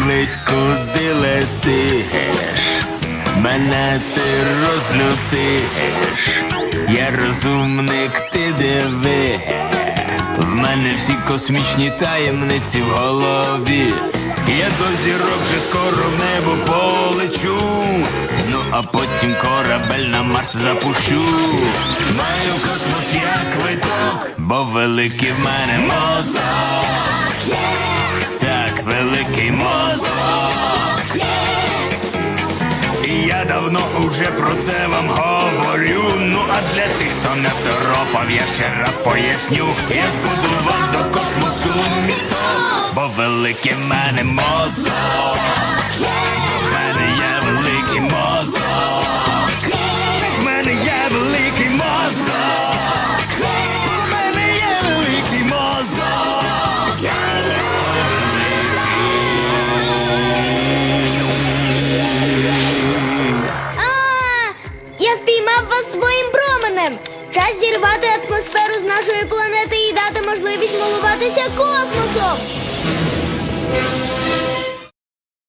Дивись, куди летиш, мене ти розлютиш. Я розумник, ти диви. В мене всі космічні таємниці в голові. Я до зірок вже скоро в небо полечу. Ну а потім корабель на Марс запущу. Маю космос як квиток, бо великий в мене мозок. Так, великий мозок. І я давно уже про це вам говорю. Ну а для тих, хто не второпав, я ще раз поясню. Я збудував до космосу місто, бо великий мене мозок. нас своїм променем. Час зірвати атмосферу з нашої планети і дати можливість милуватися космосом.